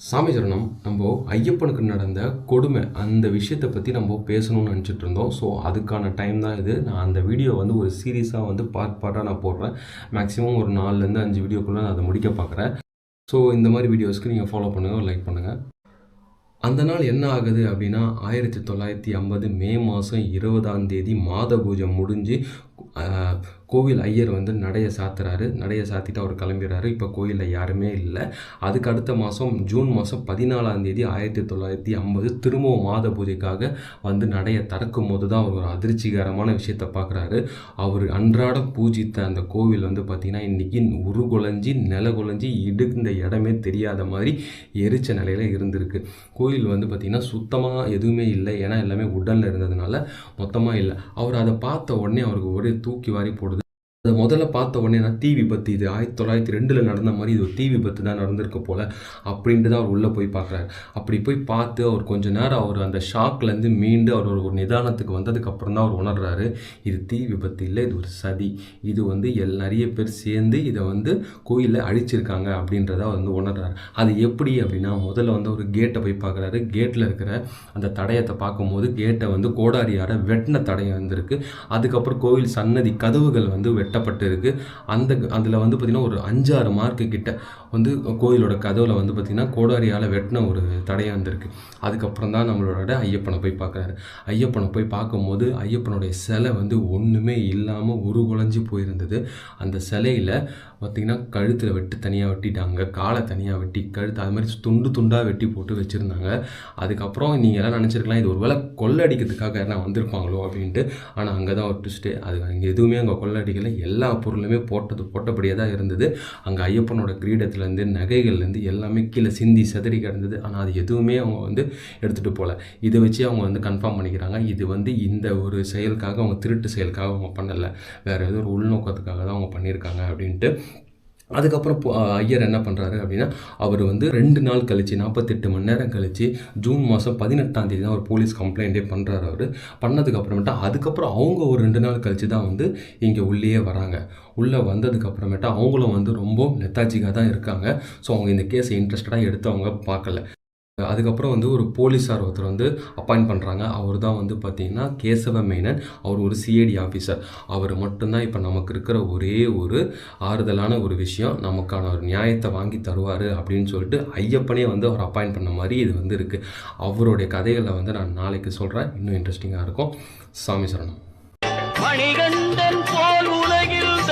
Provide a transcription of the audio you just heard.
சாமி சரணம் நம்ம ஐயப்பனுக்கு நடந்த கொடுமை அந்த விஷயத்தை பற்றி நம்ம பேசணும்னு நினச்சிட்டு இருந்தோம். ஸோ அதுக்கான டைம் தான் இது. நான் அந்த வீடியோ வந்து ஒரு சீரியஸாக வந்து பார்ட் பார்ட்டாக நான் போடுறேன். மேக்ஸிமம் ஒரு நாலுலேருந்து அஞ்சு வீடியோக்குள்ளே நான் அதை முடிக்க பார்க்குறேன் ஸோ இந்த மாதிரி வீடியோஸ்க்கு நீங்கள் ஃபாலோ பண்ணுங்கள் லைக் பண்ணுங்கள் அந்த நாள் என்ன ஆகுது அப்படின்னா ஆயிரத்தி தொள்ளாயிரத்தி ஐம்பது மே மாதம் இருபதாம் தேதி மாத பூஜை முடிஞ்சு கோவில் ஐயர் வந்து நடைய சாத்துறாரு. நடைய சாத்திட்டு அவர் கிளம்பிடுறாரு இப்போ கோயிலில் யாருமே இல்லை. அதுக்கு அடுத்த மாதம் ஜூன் மாதம் பதினாலாம் தேதி ஆயிரத்தி தொள்ளாயிரத்தி ஐம்பது திரும்பவும் மாத பூஜைக்காக வந்து நடையை திறக்கும் போது தான் அவர் ஒரு அதிர்ச்சிகரமான விஷயத்தை பார்க்குறாரு அவர் அன்றாட பூஜித்த அந்த கோவில் வந்து பார்த்திங்கன்னா இன்றைக்கி உருகுலைஞ்சி நிலகுலைஞ்சி இடுந்த இடமே தெரியாத மாதிரி எரிச்ச நிலையில் இருந்திருக்கு. கோயில் வந்து பார்த்திங்கன்னா சுத்தமாக எதுவுமே இல்லை. ஏன்னா எல்லாமே உடலில் இருந்ததுனால மொத்தமாக இல்லை. அவர் அதை பார்த்த உடனே அவருக்கு ஒரே தூக்கி வாரி போடுது. அதை முதல்ல பார்த்த உடனே நான் தீ விபத்து இது ஆயிரத்தி தொள்ளாயிரத்தி ரெண்டில் நடந்த மாதிரி இது ஒரு தீ விபத்து தான் நடந்திருக்க போல் அப்படின்ட்டு தான் அவர் உள்ளே போய் பார்க்குறாரு. அப்படி போய் பார்த்து அவர் கொஞ்ச நேரம் அவர் அந்த ஷாக்லேருந்து மீண்டு அவர் ஒரு ஒரு நிதானத்துக்கு வந்ததுக்கப்புறம் தான் அவர் உணர்றாரு இது தீ விபத்து இல்லை இது ஒரு சதி. இது வந்து எல் நிறைய பேர் சேர்ந்து இதை வந்து கோயிலில் அழிச்சிருக்காங்க அப்படின்றத அவர் வந்து உணர்றாரு. அது எப்படி அப்படின்னா முதல்ல வந்து ஒரு கேட்டை போய் பார்க்குறாரு. கேட்டில் இருக்கிற அந்த தடயத்தை பார்க்கும்போது கேட்டை வந்து கோடாரியார வெட்டின தடயம் வந்திருக்கு அதுக்கப்புறம் கோவில் சன்னதி கதவுகள் வந்து வெட்டப்பட்டு இருக்குது அந்த அதில் வந்து பார்த்திங்கன்னா ஒரு அஞ்சாறு மார்க்கு கிட்ட வந்து கோயிலோட கதவில் வந்து பார்த்திங்கன்னா கோடாரியால் வெட்டின ஒரு தடையாக வந்திருக்கு அதுக்கப்புறம் தான் நம்மளோட ஐயப்பனை போய் பார்க்குறாரு ஐயப்பனை போய் பார்க்கும்போது ஐயப்பனுடைய சிலை வந்து ஒன்றுமே இல்லாமல் உருகுலைஞ்சு போயிருந்தது. அந்த சிலையில் பார்த்திங்கன்னா கழுத்தில் வெட்டு தனியாக வெட்டிட்டாங்க. காலை தனியாக வெட்டி கழுத்து அது மாதிரி துண்டு துண்டாக வெட்டி போட்டு வச்சுருந்தாங்க. அதுக்கப்புறம் நீங்கள் எல்லாம் நினச்சிருக்கலாம் இது ஒரு வேளை கொள்ளடிக்கிறதுக்காக யாரா வந்திருப்பாங்களோ அப்படின்ட்டு. ஆனால் அங்கே தான் ஒரு ட்விஸ்ட்டு அது அங்கே எதுவுமே அங்கே கொள்ளடிக்கலை எல்லா பொருளுமே போட்டது போட்டபடியே தான் இருந்தது. அங்கே ஐயப்பனோட கிரீடத்துலேருந்து நகைகள்லேருந்து எல்லாமே கீழே சிந்தி செதறி கிடந்தது. ஆனால் அது எதுவுமே அவங்க வந்து எடுத்துகிட்டு போகல இதை வச்சு அவங்க வந்து கன்ஃபார்ம் பண்ணிக்கிறாங்க. இது வந்து இந்த ஒரு செயலுக்காக அவங்க திருட்டு செயலுக்காக அவங்க பண்ணலை. வேறு ஏதோ ஒரு உள்நோக்கத்துக்காக தான் அவங்க பண்ணியிருக்காங்க அப்படின்ட்டு அதுக்கப்புறம் ஐயர் என்ன பண்ணுறாரு அப்படின்னா அவர் வந்து ரெண்டு நாள் கழித்து நாற்பத்தெட்டு மணி நேரம் கழித்து ஜூன் மாதம் பதினெட்டாம் தேதி தான் ஒரு போலீஸ் கம்ப்ளைண்ட்டே பண்ணுறாரு அவர். பண்ணதுக்கப்புறமேட்டா அதுக்கப்புறம் அவங்க ஒரு ரெண்டு நாள் கழிச்சு தான் வந்து இங்கே உள்ளேயே வராங்க. உள்ளே வந்ததுக்கப்புறமேட்டா அவங்களும் வந்து ரொம்ப நெத்தாஜிக்காக தான் இருக்காங்க. ஸோ அவங்க இந்த கேஸை இன்ட்ரெஸ்டடாக எடுத்து அவங்க பார்க்கல. அதுக்கப்புறம் வந்து ஒரு போலீஸார் ஒருத்தர் வந்து அப்பாயிண்ட் பண்ணுறாங்க அவர் தான் வந்து பார்த்திங்கன்னா கேசவ மேனன். அவர் ஒரு சிஐடி ஆஃபீஸர் அவர் மட்டும்தான் இப்போ நமக்கு இருக்கிற ஒரே ஒரு ஆறுதலான ஒரு விஷயம். நமக்கான ஒரு நியாயத்தை வாங்கி தருவார் அப்படின்னு சொல்லிட்டு ஐயப்பனே வந்து அவர் அப்பாயிண்ட் பண்ண மாதிரி இது வந்து இருக்குது அவருடைய கதைகளை வந்து நான் நாளைக்கு சொல்கிறேன் இன்னும் இன்ட்ரெஸ்டிங்காக இருக்கும். சாமி சரணம். மணிகண்டன் போல் உலகில்